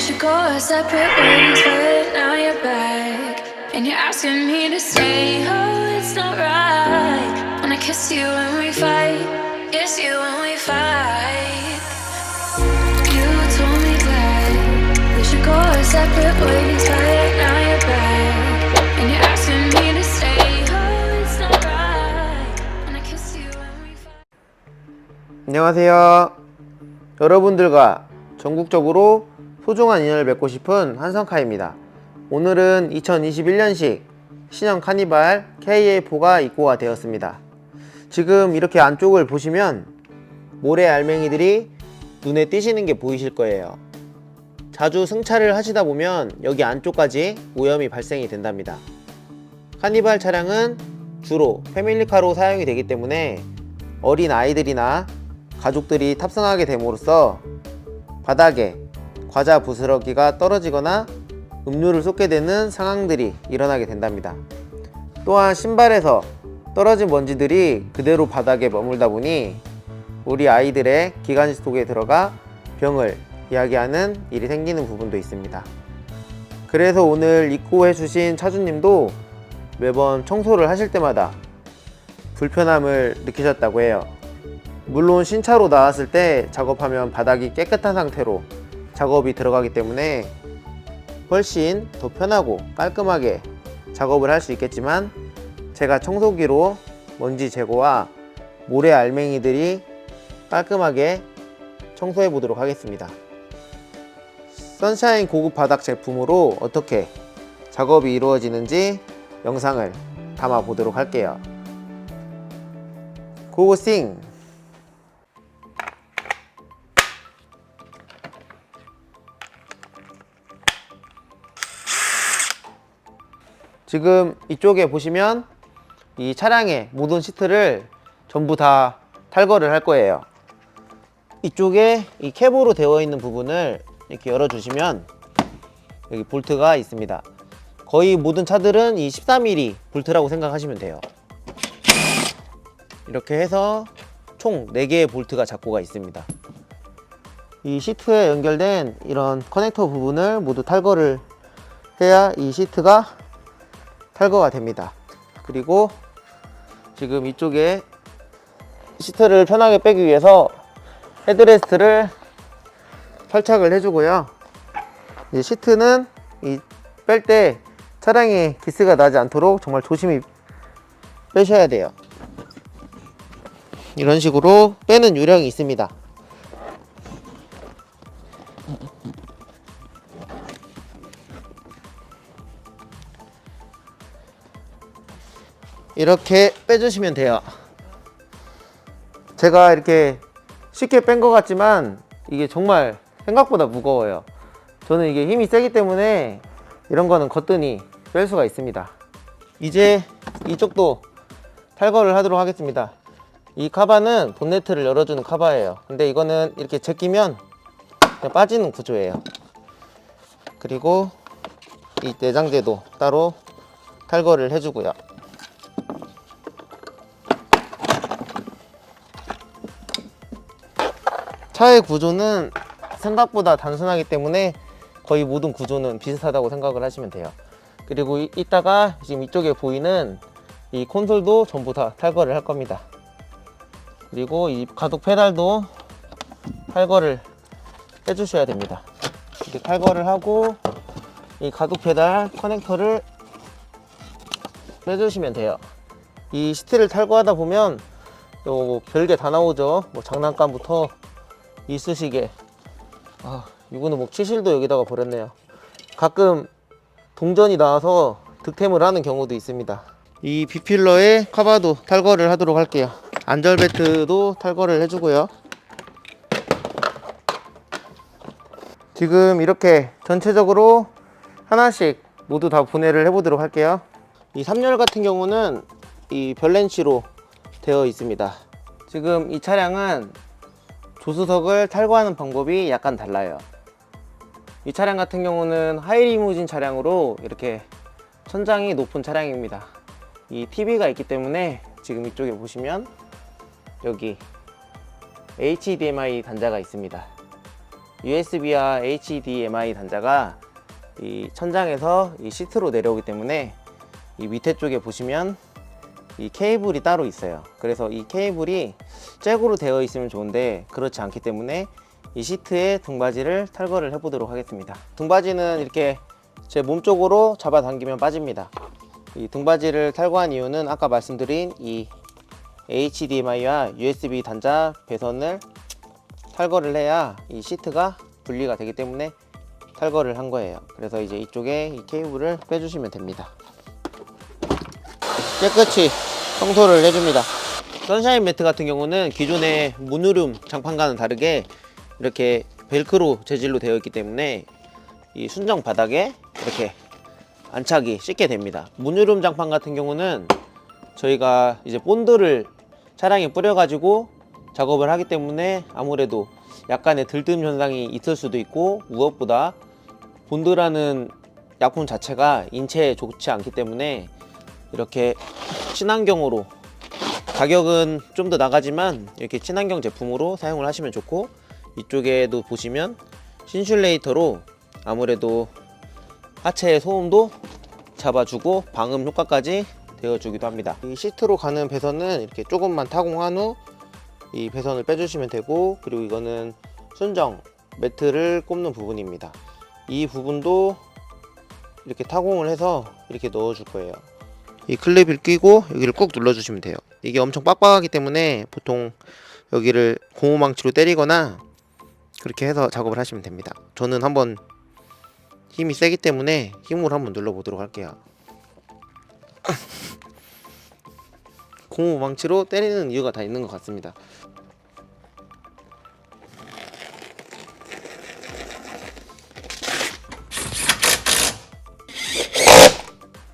we should go our separate ways, but now you're back. And you're asking me to stay. Oh, it's not right. Wanna kiss you when we fight. Kiss you when we fight. You told me that we should go our separate ways, but now you're back. And you're asking me to stay. Oh, it's not right. Wanna kiss you when we fight. 안녕하세요. 여러분들과 전국적으로 소중한 인연을 맺고 싶은 한성카입니다. 오늘은 2021년식 신형 카니발 KA4가 입고가 되었습니다. 지금 이렇게 안쪽을 보시면 모래 알맹이들이 눈에 띄시는 게 보이실 거예요. 자주 승차를 하시다 보면 여기 안쪽까지 오염이 발생이 된답니다. 카니발 차량은 주로 패밀리카로 사용이 되기 때문에 어린 아이들이나 가족들이 탑승하게 됨으로써 바닥에 과자 부스러기가 떨어지거나 음료를 쏟게 되는 상황들이 일어나게 된답니다. 또한 신발에서 떨어진 먼지들이 그대로 바닥에 머물다 보니 우리 아이들의 기관 속에 들어가 병을 이야기하는 일이 생기는 부분도 있습니다. 그래서 오늘 입고해 주신 차주님도 매번 청소를 하실 때마다 불편함을 느끼셨다고 해요. 물론 신차로 나왔을 때 작업하면 바닥이 깨끗한 상태로 작업이 들어가기 때문에 훨씬 더 편하고 깔끔하게 작업을 할 수 있겠지만 제가 청소기로 먼지 제거와 모래 알맹이들이 깔끔하게 청소해 보도록 하겠습니다. 선샤인 고급 바닥 제품으로 어떻게 작업이 이루어지는지 영상을 담아 보도록 할게요. 고고싱! 지금 이쪽에 보시면 이 차량의 모든 시트를 전부 다 탈거를 할 거예요. 이쪽에 이 캡으로 되어 있는 부분을 이렇게 열어 주시면 여기 볼트가 있습니다. 거의 모든 차들은 이 13mm 볼트라고 생각하시면 돼요. 이렇게 해서 총 4개의 볼트가 잡고가 있습니다. 이 시트에 연결된 이런 커넥터 부분을 모두 탈거를 해야 이 시트가 탈거가 됩니다. 그리고 지금 이쪽에 시트를 편하게 빼기 위해서 헤드레스트를 탈착을 해주고요. 이 시트는 뺄 때 차량에 기스가 나지 않도록 정말 조심히 빼셔야 돼요. 이런 식으로 빼는 요령이 있습니다. 이렇게 빼주시면 돼요. 제가 이렇게 쉽게 뺀 것 같지만 이게 정말 생각보다 무거워요. 저는 이게 힘이 세기 때문에 이런 거는 거뜬히 뺄 수가 있습니다. 이제 이쪽도 탈거를 하도록 하겠습니다. 이 카바는 본네트를 열어주는 카바예요. 근데 이거는 이렇게 제끼면 그냥 빠지는 구조예요. 그리고 이 내장재도 따로 탈거를 해주고요. 차의 구조는 생각보다 단순하기 때문에 거의 모든 구조는 비슷하다고 생각을 하시면 돼요. 그리고 이, 이따가 지금 이쪽에 보이는 이 콘솔도 전부 다 탈거를 할 겁니다. 그리고 이 가독 페달도 탈거를 해주셔야 됩니다. 이렇게 탈거를 하고 이 가독 페달 커넥터를 빼주시면 돼요. 이 시트를 탈거하다 보면 요 별게 다 나오죠. 뭐 장난감부터 이쑤시개. 아, 이거는 뭐 치실도 여기다가 버렸네요. 가끔 동전이 나와서 득템을 하는 경우도 있습니다. 이 비필러의 카바도 탈거를 하도록 할게요. 안절벨트도 탈거를 해주고요. 지금 이렇게 전체적으로 하나씩 모두 다 분해를 해보도록 할게요. 이 3열 같은 경우는 이 별렌치로 되어 있습니다. 지금 이 차량은 조수석을 탈거하는 방법이 약간 달라요. 이 차량 같은 경우는 하이리무진 차량으로 이렇게 천장이 높은 차량입니다. 이 TV가 있기 때문에 지금 이쪽에 보시면 여기 HDMI 단자가 있습니다. USB와 HDMI 단자가 이 천장에서 이 시트로 내려오기 때문에 이 밑에 쪽에 보시면 이 케이블이 따로 있어요. 그래서 이 케이블이 잭으로 되어 있으면 좋은데 그렇지 않기 때문에 이 시트에 등받이를 탈거를 해보도록 하겠습니다. 등받이는 이렇게 제 몸 쪽으로 잡아당기면 빠집니다. 이 등받이를 탈거한 이유는 아까 말씀드린 이 HDMI와 USB 단자 배선을 탈거를 해야 이 시트가 분리가 되기 때문에 탈거를 한 거예요. 그래서 이제 이쪽에 이 케이블을 빼주시면 됩니다. 깨끗이 청소를 해줍니다. 선샤인 매트 같은 경우는 기존의 문으름 장판과는 다르게 이렇게 벨크로 재질로 되어 있기 때문에 이 순정 바닥에 이렇게 안착이 쉽게 됩니다. 문유름 장판 같은 경우는 저희가 이제 본드를 차량에 뿌려 가지고 작업을 하기 때문에 아무래도 약간의 들뜸 현상이 있을 수도 있고 무엇보다 본드라는 약품 자체가 인체에 좋지 않기 때문에 이렇게 친환경으로 가격은 좀 더 나가지만 이렇게 친환경 제품으로 사용을 하시면 좋고 이쪽에도 보시면 신슐레이터로 아무래도 하체의 소음도 잡아주고 방음 효과까지 되어주기도 합니다. 이 시트로 가는 배선은 이렇게 조금만 타공한 후 이 배선을 빼주시면 되고 그리고 이거는 순정 매트를 꼽는 부분입니다. 이 부분도 이렇게 타공을 해서 이렇게 넣어 줄 거예요. 이 클립을 끼고 여기를 꾹 눌러주시면 돼요. 이게 엄청 빡빡하기 때문에 보통 여기를 고무망치로 때리거나 그렇게 해서 작업을 하시면 됩니다. 저는 한번 힘이 세기 때문에 힘으로 한번 눌러보도록 할게요. 고무망치로 때리는 이유가 다 있는 것 같습니다.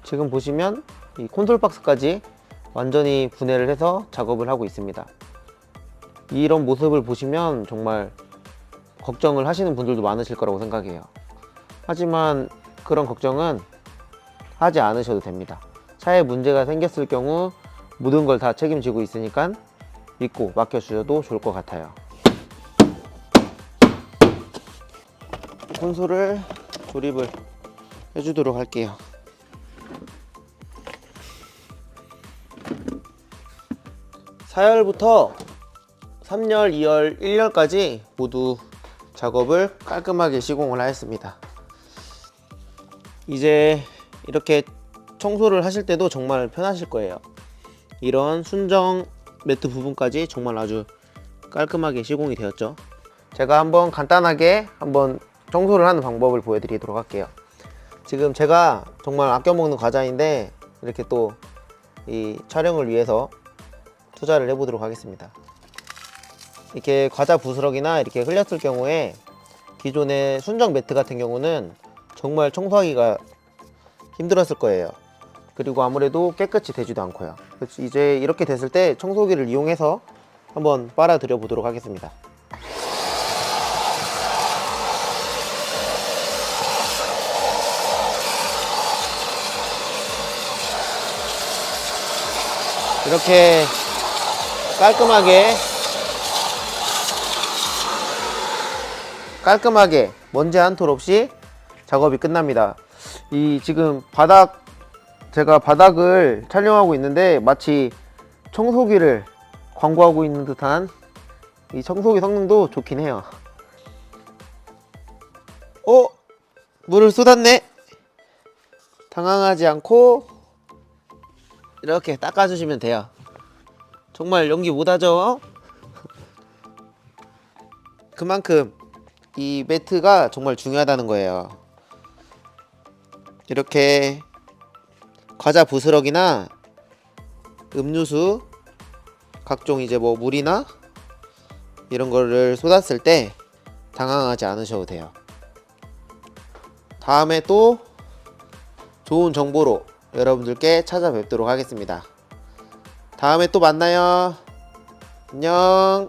지금 보시면 이 콘솔 박스까지 완전히 분해를 해서 작업을 하고 있습니다. 이런 모습을 보시면 정말 걱정을 하시는 분들도 많으실 거라고 생각해요. 하지만 그런 걱정은 하지 않으셔도 됩니다. 차에 문제가 생겼을 경우 모든 걸 다 책임지고 있으니까 믿고 맡겨주셔도 좋을 것 같아요. 콘솔을 조립을 해주도록 할게요. 사열부터 3열, 2열, 1열까지 모두 작업을 깔끔하게 시공을 하였습니다. 이제 이렇게 청소를 하실 때도 정말 편하실 거예요. 이런 순정 매트 부분까지 정말 아주 깔끔하게 시공이 되었죠. 제가 한번 간단하게 한번 청소를 하는 방법을 보여드리도록 할게요. 지금 제가 정말 아껴 먹는 과자인데 이렇게 또 이 촬영을 위해서 투자를 해보도록 하겠습니다. 이렇게 과자 부스러기나 이렇게 흘렸을 경우에 기존의 순정 매트 같은 경우는 정말 청소하기가 힘들었을 거예요. 그리고 아무래도 깨끗이 되지도 않고요. 이제 이렇게 됐을 때 청소기를 이용해서 한번 빨아들여 보도록 하겠습니다. 이렇게 깔끔하게 깔끔하게 먼지 한 톨 없이 작업이 끝납니다. 이 지금 바닥 제가 바닥을 촬영하고 있는데 마치 청소기를 광고하고 있는 듯한 이 청소기 성능도 좋긴 해요. 어? 물을 쏟았네? 당황하지 않고 이렇게 닦아주시면 돼요. 정말 연기 못하죠? 그만큼 이 매트가 정말 중요하다는 거예요. 이렇게 과자 부스러기나 음료수 각종 이제 뭐 물이나 이런 거를 쏟았을 때 당황하지 않으셔도 돼요. 다음에 또 좋은 정보로 여러분들께 찾아뵙도록 하겠습니다. 다음에 또 만나요. 안녕.